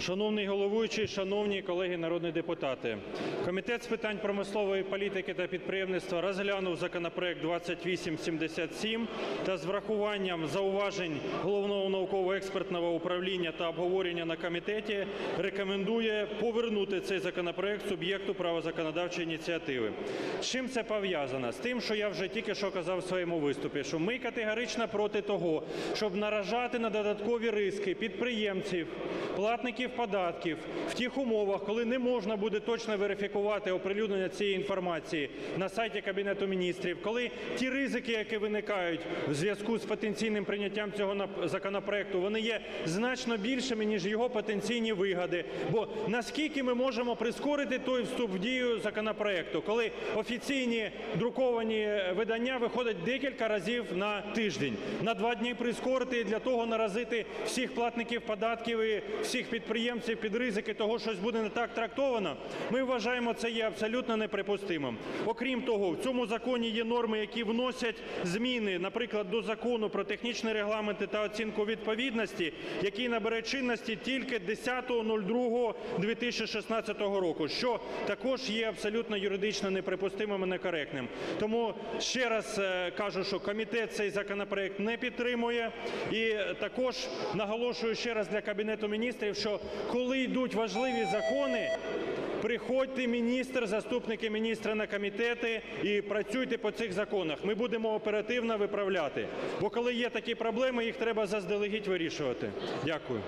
Шановний головуючий, шановні колеги народні депутати, Комітет з питань промислової політики та підприємництва розглянув законопроект 2877 та з врахуванням зауважень Головного науково-експертного управління та обговорення на комітеті рекомендує повернути цей законопроект суб'єкту права законодавчої ініціативи. З чим це пов'язано? З тим, що я вже тільки що казав в своєму виступі, що ми категорично проти того, щоб наражати на додаткові риски підприємців, платників податків в тих умовах, коли не можна буде точно верифікувати оприлюднення цієї інформації на сайті Кабінету міністрів, коли ті ризики, які виникають в зв'язку з потенційним прийняттям цього законопроекту, вони є значно більшими, ніж його потенційні вигоди. Бо наскільки ми можемо прискорити той вступ в дію законопроекту, коли офіційні друковані видання виходять декілька разів на тиждень, на два дні прискорити для того наразити всіх платників податків і всіх підприємців під ризики того, що щось буде не так трактовано. Ми вважаємо це є абсолютно неприпустимим. Окрім того, в цьому законі є норми, які вносять зміни, наприклад, до закону про технічні регламенти та оцінку відповідності, який набере чинності тільки 10.02.2016 року, що також є абсолютно юридично неприпустимим і некоректним. Тому ще раз е, кажу, що комітет цей законопроект не підтримує, і також наголошую ще раз для кабінету міністрів, що коли йдуть важливі закони. Приходьте, міністр, заступники міністра на комітети і працюйте по цих законах. Ми будемо оперативно виправляти. Бо коли є такі проблеми, їх треба заздалегідь вирішувати. Дякую.